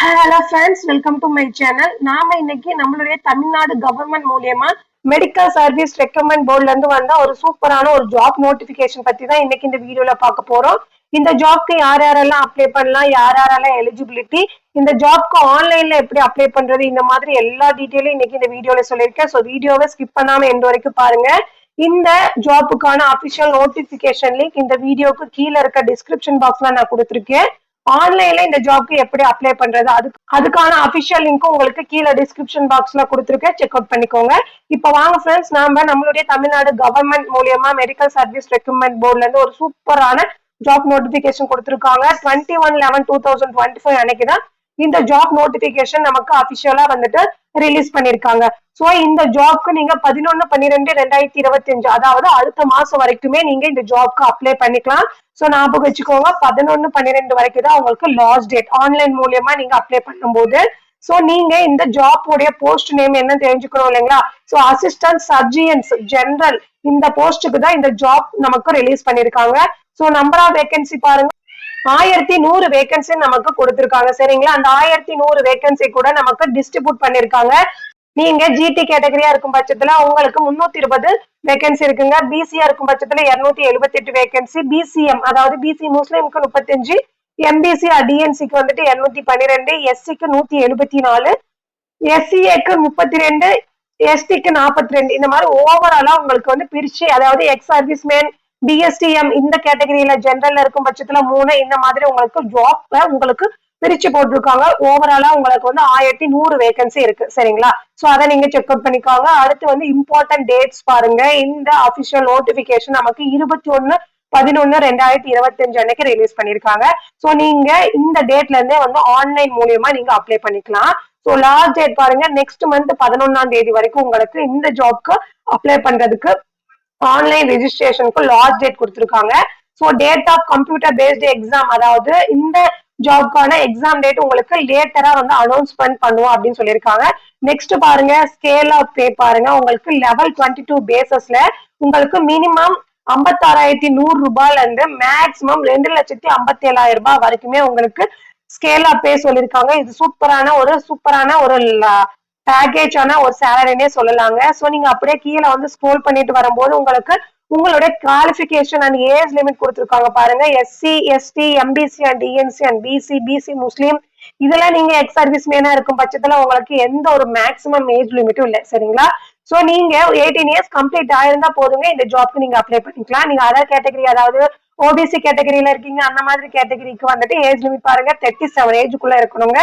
Hello friends welcome to my channel நாம இன்னைக்கு நம்மளுடைய தமிழ்நாடு கவர்மெண்ட் மூலியமா மெடிக்கல் சர்வீஸ் ரெக்கமெண்ட் போர்ட்ல இருந்து வந்த ஒரு சூப்பரான ஒரு ஜாப் நோட்டிபிகேஷன் பத்தி தான் இன்னைக்கு இந்த வீடியோல பார்க்க போறோம். இந்த ஜாப்க்கு யார் யாரெல்லாம் அப்ளை பண்ணலாம் யார் யாரெல்லாம் எலிஜிபிலிட்டி இந்த ஜாப்க்கு ஆன்லைன்ல எப்படி அப்ளை பண்றது இந்த மாதிரி எல்லா டீட்டெயிலும் இன்னைக்கு இந்த வீடியோல சொல்லியிருக்கேன். ஸோ வீடியோவை ஸ்கிப் பண்ணாம எந்த வரைக்கும் பாருங்க. இந்த ஜாப்புக்கான அபிஷியல் நோட்டிபிகேஷன் லிங்க் இந்த வீடியோக்கு கீழே இருக்க டிஸ்கிரிப்ஷன் பாக்ஸ்ல நான் கொடுத்துருக்கேன். ஆன்லைன்ல இந்த ஜாப்க்கு எப்படி அப்ளை பண்றது? அதுக்கு அதுக்கான அபிஷியல் லிங்க் உங்களுக்கு கீழே டிஸ்கிரிப்ஷன் பாக்ஸ்ல கொடுத்துருக்கேன். செக் அவுட் பண்ணிக்கோங்க. இப்ப வாங்க ஃப்ரெண்ட்ஸ் நாம நம்மளுடைய தமிழ்நாடு கவர்மெண்ட் மூலியமா மெடிக்கல் சர்வீஸ் ரெக்ரூட்மெண்ட் போர்ட்ல இருந்து ஒரு சூப்பரான ஜாப் நோட்டிபிகேஷன் கொடுத்துருக்காங்க. Twenty one eleven two thousand twenty five அன்னைக்கு தான் இந்த ஜாப் நோட்டிபிகேஷன் நமக்கு அபிஷியலா வந்துட்டு ரிலீஸ் பண்ணிருக்காங்க. சோ இந்த ஜாப்க்கு நீங்க பதினொன்னு பன்னிரெண்டு ரெண்டாயிரத்தி இருபத்தி அஞ்சு அதாவது அடுத்த மாசம் வரைக்குமே நீங்க இந்த ஜாப்க்கு அப்ளை பண்ணிக்கலாம். சோ ஞாபகம் வச்சுக்கோங்க பதினொன்னு பன்னிரெண்டு வரைக்கும் தான் உங்களுக்கு லாஸ்ட் டேட் ஆன்லைன் மூலியமா நீங்க அப்ளை பண்ணும்போது சோ நீங்க இந்த ஜாப் உடைய போஸ்ட் நேம் என்ன தெரிஞ்சுக்கணும் இல்லைங்களா? சோ அசிஸ்டன்ட் சர்ஜியன்ஸ் ஜெனரல் இந்த போஸ்டுக்கு தான் இந்த ஜாப் நமக்கு ரிலீஸ் பண்ணிருக்காங்க. சோ நம்பர் ஆஃப் வேகன்சி பாருங்க. ஆயிரத்தி நூறு வேகன்சி நமக்கு கொடுத்திருக்காங்க. சரிங்களா? அந்த ஆயிரத்தி நூறு வேகன்சி கூட நமக்கு டிஸ்ட்ரிபியூட் பண்ணிருக்காங்க. நீங்க ஜிடி கேட்டகரியா இருக்கும் பட்சத்துல உங்களுக்கு முன்னூத்தி இருபது வேகன்சி இருக்குங்க. பிசியா இருக்கும் பட்சத்துல இருநூத்தி எழுபத்தி எட்டு வேகன்சி பிசிஎம் அதாவது பிசி முஸ்லிம்க்கு முப்பத்தஞ்சு எம்பிசி டிஎன்சிக்கு வந்துட்டு இருநூத்தி பன்னிரெண்டு எஸ்சிக்கு நூத்தி எழுபத்தி நாலு எஸ்சிஏக்கு முப்பத்தி ரெண்டு எஸ்டிக்கு நாற்பத்தி ரெண்டு இந்த மாதிரி ஓவராலா உங்களுக்கு வந்து பிரிச்சு அதாவது எக்ஸ் சர்வீஸ் மேன் பிஎஸ்டிஎம் இந்த கேட்டகரியில ஜென்ரல்ல இருக்கும் பட்சத்துல மூணு இந்த மாதிரி உங்களுக்கு ஜாப் உங்களுக்கு பிரிச்சு போட்டிருக்காங்க. ஓவராலா உங்களுக்கு வந்து ஆயிரத்தி நூறு வேகன்சி இருக்கு. சரிங்களா? சோ அதை நீங்க செக் அவுட் பண்ணிக்கோங்க. அடுத்து வந்து இம்பார்ட்டன்ட் டேட்ஸ் பாருங்க. இந்த அபிஷியல் நோட்டிபிகேஷன் நமக்கு இருபத்தி ஒன்னு பதினொன்னு ரெண்டாயிரத்தி இருபத்தி அஞ்சு அன்னைக்கு ரிலீஸ் பண்ணிருக்காங்க சோ நீங்க இந்த டேட்ல இருந்தே வந்து ஆன்லைன் மூலியமா நீங்க அப்ளை பண்ணிக்கலாம். சோ லாஸ்ட் டேட் பாருங்க. நெக்ஸ்ட் மந்த் பதினொன்னாம் தேதி வரைக்கும் உங்களுக்கு இந்த ஜாப்க்கு அப்ளை பண்றதுக்கு ஆன்லைன் ரெஜிஸ்ட்ரேஷனுக்கு லாஸ்ட் டேட் கொடுத்துருக்காங்க. So date of computer based exam அதாவது இந்த ஜாப்க்கான எக்ஸாம் டேட் உங்களுக்கு லேட்டரா வந்து அனௌன்ஸ்மெண்ட் பண்ணுவோம் அப்படின்னு சொல்லியிருக்காங்க. நெக்ஸ்ட் பாருங்க ஸ்கேல் ஆஃப் பே பாருங்க. உங்களுக்கு லெவல் டுவெண்ட்டி டூ பேசஸ்ல உங்களுக்கு மினிமம் ஐம்பத்தாறாயிரத்தி நூறு ரூபாயில இருந்து மேக்சிமம் ரெண்டு லட்சத்தி ஐம்பத்தி ஏழாயிரம் ரூபாய் வரைக்குமே உங்களுக்கு ஸ்கேல் ஆஃப் பே சொல்லியிருக்காங்க. இது சூப்பரான ஒரு சூப்பரான ஒரு பேக்கேஜ் ஆனா ஒரு சேலரினே சொல்லலாங்க. ஸோ நீங்க அப்படியே கீழே வந்து ஸ்க்ரோல் பண்ணிட்டு வரும்போது உங்களுக்கு உங்களுடைய குவாலிஃபிகேஷன் அண்ட் ஏஜ் லிமிட் கொடுத்துருக்காங்க பாருங்க. SC ST MBC and DNC and BC BC Muslim இதெல்லாம் நீங்க எக்ஸ் சர்வீஸ் மேனா இருக்கும் பட்சத்துல உங்களுக்கு எந்த ஒரு மேக்ஸிமம் ஏஜ் லிமிட்டும் இல்லை. சரிங்களா? சோ நீங்க எயிட்டீன் இயர்ஸ் கம்ப்ளீட் ஆயிருந்தா போதுங்க. இந்த ஜாப்க்கு நீங்க அப்ளை பண்ணிக்கலாம். நீங்க அதர் கேட்டகரி அதாவது ஓபிசி கேட்டகரியில இருக்கீங்க. அந்த மாதிரி கேட்டகரிக்கு வந்துட்டு ஏஜ் லிமிட் பாருங்க. தேர்ட்டி செவன் ஏஜுக்குள்ள இருக்கணுங்க.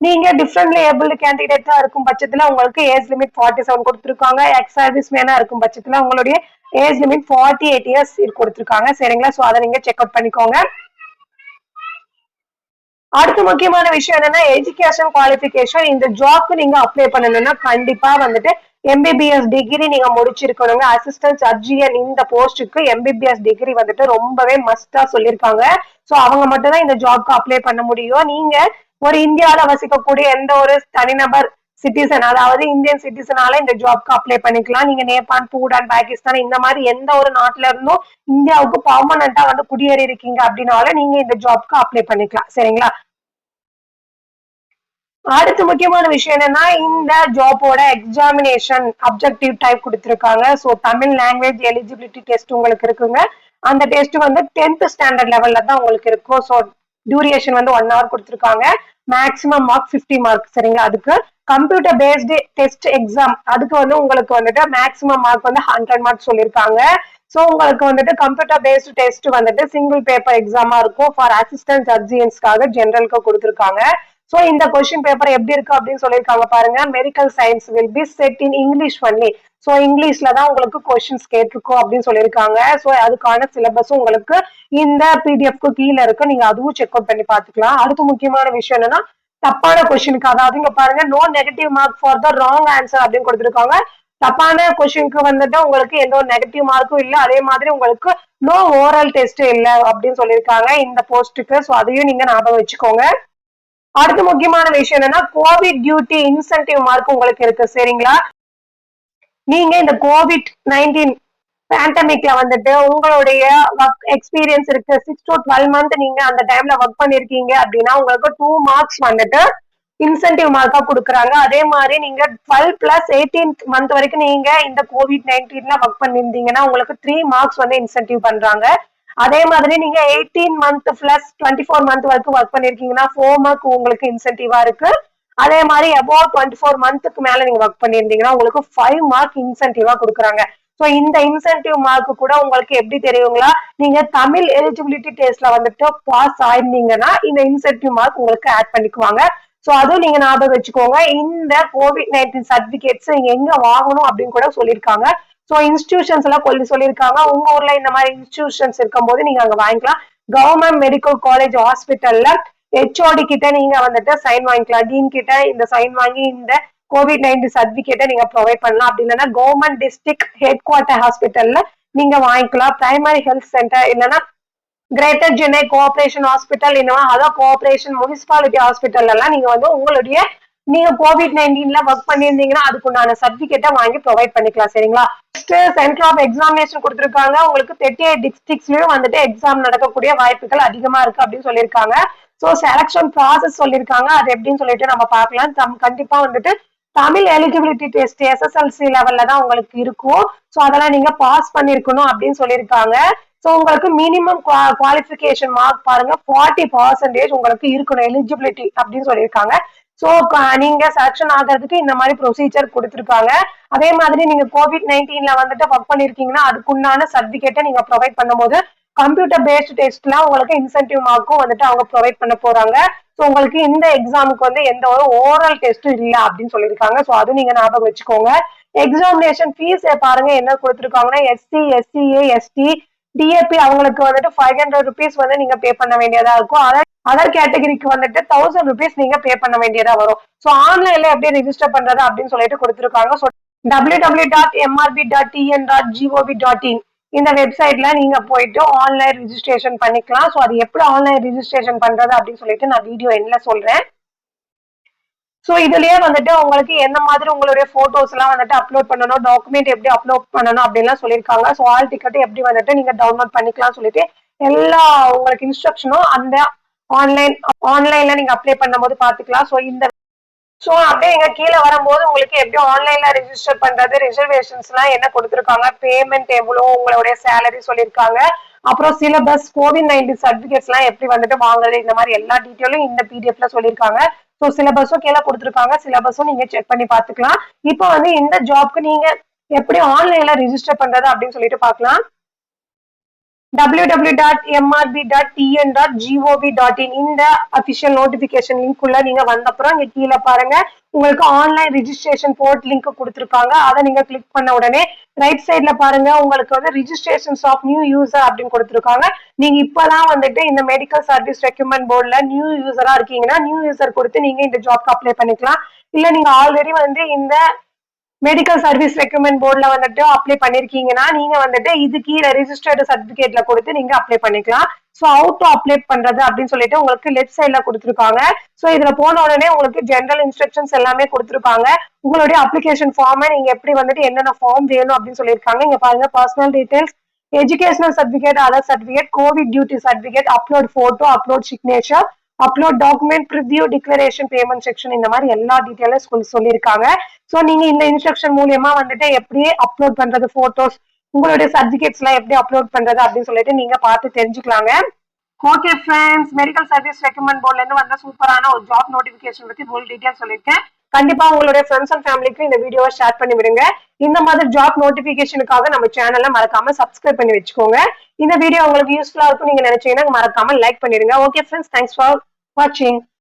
நீங்க டிஃப்ரெண்ட் ஏபிள்டு கேண்டிடேட்டா இருக்கும் பட்சத்துல உங்களுக்கு ஏஜ் லிமிட் ஃபார்ட்டி செவன் கொடுத்துருக்காங்க. எக்ஸ் சர்வீஸ் மேனா இருக்கும் பட்சத்துல உங்களுடைய age limit forty eight years கொடுத்துருக்காங்க. சரிங்களா? ஸோ அதை நீங்க செக் அவுட் பண்ணிக்கோங்க. அடுத்த முக்கியமான விஷயம் என்னன்னா எஜுகேஷன் குவாலிபிகேஷன் இந்த ஜாப்க்கு நீங்க அப்ளை பண்ணணும்னா கண்டிப்பா வந்துட்டு எம்பிபிஎஸ் டிகிரி நீங்க முடிச்சிருக்கணுங்க. அசிஸ்டன்ட் சர்ஜியன் இந்த போஸ்டுக்கு எம்பிபிஎஸ் டிகிரி வந்துட்டு ரொம்பவே மஸ்டா சொல்லியிருக்காங்க ஸோ அவங்க மட்டும் தான் இந்த ஜாப்க்கு அப்ளை பண்ண முடியும். நீங்க ஒரு இந்தியாவில வசிக்கக்கூடிய எந்த ஒரு தனிநபர் சிட்டிசன் அதாவது இந்தியன் சிட்டிசனால இந்த ஜாப்க்கு அப்ளை பண்ணிக்கலாம். நீங்க நேபாள் பூடான் பாகிஸ்தான் இந்த மாதிரி எந்த ஒரு நாட்டுல இருந்தும் இந்தியாவுக்கு பர்மனண்டா வந்து குடியேறி இருக்கீங்க அப்படின்னால நீங்க இந்த ஜாப்க்கு அப்ளை பண்ணிக்கலாம். சரிங்களா? அடுத்து முக்கியமான விஷயம் என்னன்னா இந்த ஜாப்போட எக்ஸாமினேஷன் அப்ஜெக்டிவ் டைப் கொடுத்துருக்காங்க. So Tamil language eligibility test உங்களுக்கு இருக்குங்க. அந்த டெஸ்ட் வந்து டென்த் ஸ்டாண்டர்ட் லெவல்ல தான் உங்களுக்கு இருக்கும். ஸோ டியூரேஷன் வந்து ஒன் ஹவர் கொடுத்துருக்காங்க. மேக்ஸிமம் மார்க் ஃபிஃப்டி மார்க் சரிங்களா? அதுக்கு கம்ப்யூட்டர் பேஸ்டு டெஸ்ட் எக்ஸாம் அதுக்கு வந்து உங்களுக்கு வந்துட்டு மேக்ஸிமம் மார்க் வந்து ஹண்ட்ரட் மார்க் சொல்லியிருக்காங்க ஸோ உங்களுக்கு வந்துட்டு கம்ப்யூட்டர் பேஸ்டு டெஸ்ட் வந்துட்டு சிங்கிள் பேப்பர் எக்ஸாமா இருக்கும். ஃபார் அசிஸ்டன்ட் சர்ஜியன்ஸ்க்காக ஜென்ரலுக்கு கொடுத்துருக்காங்க. ஸோ இந்த கொஸ்டின் பேப்பர் எப்படி இருக்கு அப்படின்னு சொல்லியிருக்காங்க பாருங்க. Medical science will be set in English only so இங்கிலீஷ்ல தான் உங்களுக்கு கொஸ்டின்ஸ் கேட்டிருக்கோம் அப்படின்னு சொல்லியிருக்காங்க. ஸோ அதுக்கான சிலபஸும் உங்களுக்கு இந்த பிடிஎஃப்க்கு கீழே இருக்கு. நீங்க அதுவும் செக் அவுட் பண்ணி பார்த்துக்கலாம். அடுத்து முக்கியமான விஷயம் என்னன்னா தப்பான கொஸ்டினுக்கு அதாவது இங்க பாருங்க no negative mark for the wrong answer அப்படின்னு கொடுத்துருக்காங்க. தப்பான கொஸ்டினுக்கு வந்துட்டு உங்களுக்கு எந்த ஒரு நெகட்டிவ் மார்க்கும் இல்லை. அதே மாதிரி உங்களுக்கு நோ ஓரல் டெஸ்ட் இல்லை அப்படின்னு சொல்லியிருக்காங்க இந்த போஸ்ட்டுக்கு ஸோ அதையும் நீங்க ஞாபகம் வச்சுக்கோங்க. அடுத்த முக்கியமான விஷயம் என்னன்னா கோவிட் டியூட்டி இன்சென்டிவ் மார்க் உங்களுக்கு இருக்கு. சரிங்களா? நீங்க இந்த கோவிட் நைன்டீன் பேண்டமிக்ல வந்துட்டு உங்களுடைய ஒர்க் எக்ஸ்பீரியன்ஸ் இருக்கு. சிக்ஸ் டு டுவெல் மந்த் நீங்க அந்த டைம்ல ஒர்க் பண்ணிருக்கீங்க அப்படின்னா உங்களுக்கு டூ மார்க்ஸ் வந்துட்டு இன்சென்டிவ் மார்க்கா கொடுக்குறாங்க. அதே மாதிரி நீங்க டுவெல் பிளஸ் எயிட்டீன் மந்த் வரைக்கும் நீங்க இந்த கோவிட் நைன்டீன்ல ஒர்க் பண்ணியிருந்தீங்கன்னா உங்களுக்கு த்ரீ மார்க்ஸ் வந்து இன்சென்டிவ் பண்றாங்க. அதே மாதிரி நீங்க eighteen month plus twenty four month வரைக்கும் ஒர்க் பண்ணிருக்கீங்கன்னா ஃபோர் மார்க் உங்களுக்கு இன்சென்டிவா இருக்கு. அதே மாதிரி அபவுட் டுவெண்ட்டி ஃபோர் மந்த்துக்கு மேல நீங்க ஒர்க் பண்ணியிருந்தீங்கன்னா உங்களுக்கு ஃபைவ் மார்க் இன்சென்டிவா கொடுக்குறாங்க. ஸோ இந்த இன்சென்டிவ் மார்க் கூட உங்களுக்கு எப்படி தெரியுங்களா? நீங்க தமிழ் எலிஜிபிலிட்டி டெஸ்ட்ல வந்துட்டு பாஸ் ஆயிருந்தீங்கன்னா இந்த இன்சென்டிவ் மார்க் உங்களுக்கு ஆட் பண்ணிக்குவாங்க. ஸோ அதுவும் நீங்க ஞாபகம் வச்சுக்கோங்க. இந்த கோவிட் நைன்டீன் சர்டிபிகேட்ஸ் நீங்க எங்க வாங்கணும் அப்படின்னு கூட சொல்லியிருக்காங்க. ஸோ இன்ஸ்டியூஷன்ஸ் எல்லாம் கொல்லி சொல்லியிருக்காங்க. உங்க ஊர்ல இந்த மாதிரி இன்ஸ்டியூஷன்ஸ் இருக்கும்போது நீங்க அங்க வாங்கிக்கலாம். கவர்மெண்ட் மெடிக்கல் காலேஜ் ஹாஸ்பிட்டல்ல ஹெச்ஓடி கிட்ட நீங்க வந்துட்டு சைன் வாங்கிக்கலாம். டீன் கிட்ட இந்த சைன் வாங்கி இந்த கோவிட் நைன்டீன் சர்டிபிகேட்டை நீங்க ப்ரொவைட் பண்ணலாம். அப்படி இல்லைன்னா கவர்மெண்ட் டிஸ்ட்ரிக்ட் ஹெட் குவார்டர் ஹாஸ்பிட்டல்ல நீங்க வாங்கிக்கலாம். பிரைமரி ஹெல்த் சென்டர் இல்லைன்னா கிரேட்டர் சென்னை கோஆபரேஷன் ஹாஸ்பிட்டல் இல்லைன்னா அதான் கோஆபரேஷன் முனிசிபாலிட்டி ஹாஸ்பிட்டல் எல்லாம் நீங்க வந்து உங்களுடைய நீங்க கோவிட் நைன்டீன்ல ஒர்க் பண்ணியிருந்தீங்கன்னா அதுக்குண்டான சர்டிபிகேட்டை வாங்கி ப்ரொவைட் பண்ணிக்கலாம் சரிங்களா? நெக்ஸ்ட் சென்டர் ஆஃப் எக்ஸாமினேஷன் கொடுத்துருக்காங்க. உங்களுக்கு தேர்ட்டி எயிட் டிஸ்ட்ரிக்ட்ஸ்லயும் வந்துட்டு எக்ஸாம் நடக்கக்கூடிய வாய்ப்புகள் அதிகமா இருக்கு அப்படின்னு சொல்லியிருக்காங்க. ஸோ செலக்ஷன் ப்ராசஸ் சொல்லியிருக்காங்க. அது எப்படின்னு சொல்லிட்டு நம்ம பார்க்கலாம். தம் கண்டிப்பா வந்துட்டு தமிழ் எலிஜிபிலிட்டி டெஸ்ட் எஸ்எஸ்எல்சி லெவல்ல தான் உங்களுக்கு இருக்கும். ஸோ அதெல்லாம் நீங்க பாஸ் பண்ணிருக்கணும் அப்படின்னு சொல்லியிருக்காங்க. ஸோ உங்களுக்கு மினிமம் குவாலிஃபிகேஷன் மார்க் பாருங்க. ஃபார்ட்டி பர்சன்டேஜ் உங்களுக்கு இருக்கணும் எலிஜிபிலிட்டி அப்படின்னு சொல்லியிருக்காங்க. ஸோ நீங்க செலக்ஷன் ஆகிறதுக்கு இந்த மாதிரி ப்ரொசீஜர் கொடுத்துருக்காங்க அதே மாதிரி நீங்க கோவிட் நைன்டீன்ல வந்துட்டு ஒர்க் பண்ணிருக்கீங்கன்னா அதுக்குண்டான சர்டிபிகேட்டை நீங்க ப்ரொவைட் பண்ணும்போது கம்ப்யூட்டர் பேஸ்டு டெஸ்ட்லாம் உங்களுக்கு இன்சென்டிவ் மார்க்கும் வந்துட்டு அவங்க ப்ரொவைட் பண்ண போறாங்க. ஸோ உங்களுக்கு இந்த எக்ஸாமுக்கு வந்து எந்த ஒரு ஓரல் டெஸ்ட்டும் இல்லை அப்படின்னு சொல்லியிருக்காங்க. ஸோ அது நீங்க ஞாபகம் வச்சுக்கோங்க. எக்ஸாமினேஷன் ஃபீஸ் பாருங்க என்ன கொடுத்துருக்காங்கன்னா எஸ்சி எஸ்சிஏ எஸ்டி டிஏபி அவங்களுக்கு வந்துட்டு ஃபைவ் ஹண்ட்ரட் ருபீஸ் வந்து நீங்க பே பண்ண வேண்டியதா இருக்கும். அதர் அதர் கேட்டகரிக்கு வந்துட்டு தௌசண்ட் ருபீஸ் நீங்க பே பண்ண வேண்டியதா வரும். ஸோ ஆன்லைன்ல எப்படி ரெஜிஸ்டர் பண்றது அப்படின்னு சொல்லிட்டு கொடுத்துருக்காங்க. So W W dot MRB dot TN dot GOV dot in இந்த வெப்சைட்ல நீங்க போயிட்டு ஆன்லைன் ரிஜிஸ்ட்ரேஷன் பண்ணிக்கலாம். ஸோ அது எப்படி ஆன்லைன் ரிஜிஸ்ட்ரேஷன் பண்றது அப்படின்னு சொல்லிட்டு நான் வீடியோ என்ன சொல்றேன். ஸோ இதுலயே வந்துட்டு உங்களுக்கு எந்த மாதிரி உங்களுடைய போட்டோஸ் எல்லாம் வந்துட்டு அப்லோட் பண்ணணும் டாக்குமெண்ட் எப்படி அப்லோட் பண்ணணும் அப்படின்லாம் சொல்லியிருக்காங்க. ஸோ ஆல் டிக்கெட் எப்படி வந்துட்டு நீங்க டவுன்லோட் பண்ணிக்கலாம் சொல்லிட்டு எல்லா உங்களுக்கு இன்ஸ்ட்ரக்ஷனும் அந்த ஆன்லைன் ஆன்லைன்ல நீங்க அப்ளை பண்ணும்போது பாத்துக்கலாம் ஸோ இந்த ஸோ அப்படியே இங்க கீழே வரும்போது உங்களுக்கு எப்படி ஆன்லைன்ல ரெஜிஸ்டர் பண்றது ரிசர்வேஷன்ஸ் எல்லாம் என்ன கொடுத்துருக்காங்க பேமெண்ட் எவ்வளோ உங்களுடைய சேலரி சொல்லியிருக்காங்க. அப்புறம் சிலபஸ் கோவிட் நைன்டீன் சர்டிபிகேட்ஸ் எல்லாம் எப்படி வந்துட்டு வாங்குறது இந்த மாதிரி எல்லா டீட்டெயிலும் இந்த பிடிஎஃப்ல சொல்லியிருக்காங்க. ஸோ சிலபஸும் கீழே கொடுத்துருக்காங்க. சிலபஸும் நீங்க செக் பண்ணி பார்த்துக்கலாம். இப்போ வந்து இந்த ஜாப்க்கு நீங்க எப்படி ஆன்லைன்ல ரெஜிஸ்டர் பண்றது அப்படின்னு சொல்லிட்டு பார்க்கலாம். W W dot MRB dot TN dot GOV இந்த அபிஷியல் நோட்டிபிகேஷன் லிங்க் உள்ள நீங்க வந்தப்புறம் இங்க கீழே பாருங்க. உங்களுக்கு ஆன்லைன் ரிஜிஸ்ட்ரேஷன் போர்ட் லிங்க் கொடுத்துருக்காங்க. அதை நீங்க கிளிக் பண்ண உடனே ரைட் சைட்ல பாருங்க. உங்களுக்கு வந்து ரிஜிஸ்ட்ரேஷன்ஸ் ஆஃப் நியூ யூசர் அப்படின்னு கொடுத்துருக்காங்க. நீங்க இப்பதான் வந்துட்டு இந்த மெடிக்கல் சர்வீஸ் ரெக்யூப்மெண்ட் போர்ட்ல நியூ யூசரா இருக்கீங்கன்னா நியூ யூசர் கொடுத்து நீங்க இந்த ஜாப்க்கு அப்ளை பண்ணிக்கலாம். இல்ல நீங்க ஆல்ரெடி வந்து இந்த மெடிக்கல் சர்வீஸ் ரெக்கமெண்ட் போர்டில் வந்துட்டு அப்ளை பண்ணிருக்கீங்கன்னா நீங்க வந்துட்டு இது கீழே ரிஜிஸ்டர்டு சர்டிபிகேட்ல கொடுத்து நீங்க அப்ளை பண்ணிக்கலாம். ஸோ அவுட் டு அப்ளை பண்றது அப்படின்னு சொல்லிட்டு உங்களுக்கு லெஃப்ட் சைட்ல கொடுத்துருக்காங்க. ஸோ இதுல போன உடனே உங்களுக்கு ஜென்ரல் இன்ஸ்ட்ரக்ஷன்ஸ் எல்லாமே கொடுத்துருக்காங்க. உங்களுடைய அப்ளிகேஷன் ஃபார்மை நீங்க எப்படி வந்துட்டு என்னென்ன ஃபார்ம் வேணும் அப்படின்னு சொல்லியிருக்காங்க. இங்க பாருங்க personal details educational certificate other certificate COVID duty certificate upload photo upload signature upload document preview declaration payment section இந்த மாதிரி எல்லா டீட்டெயிலும் சொல்லி சொல்லியிருக்காங்க. ஸோ நீங்க இந்த இன்ஸ்ட்ரக்ஷன் மூலியமா வந்துட்டு எப்படி அப்லோட் பண்றது போட்டோஸ் உங்களுடைய சர்டிபிகேட்ஸ் எல்லாம் எப்படி அப்லோட் பண்றது அப்படின்னு சொல்லிட்டு நீங்க பார்த்து தெரிஞ்சுக்கலாங்க. Okay friends medical service recommend போர்ட்ல இருந்து வந்த சூப்பரான ஒரு ஜாப் நோட்டிபிகேஷன் பத்தி ஃபுல் டீடைல் சொல்லியிருக்கேன். கண்டிப்பா உங்களுடைய ஃப்ரெண்ட்ஸ் அண்ட் ஃபேமிலிக்கு இந்த வீடியோவை ஷேர் பண்ணி விடுங்க. இந்த மாதிரி ஜாப் நோட்டிபிகேஷனுக்காக நம்ம சேனல்ல மறக்காம சப்ஸ்கிரைப் பண்ணி வச்சுக்கோங்க. இந்த வீடியோ உங்களுக்கு யூஸ்ஃபுல்லா இருக்கும் நீங்க நினைச்சீங்கன்னா மறக்காம லைக் பண்ணிடுங்க. Okay friends thanks for watching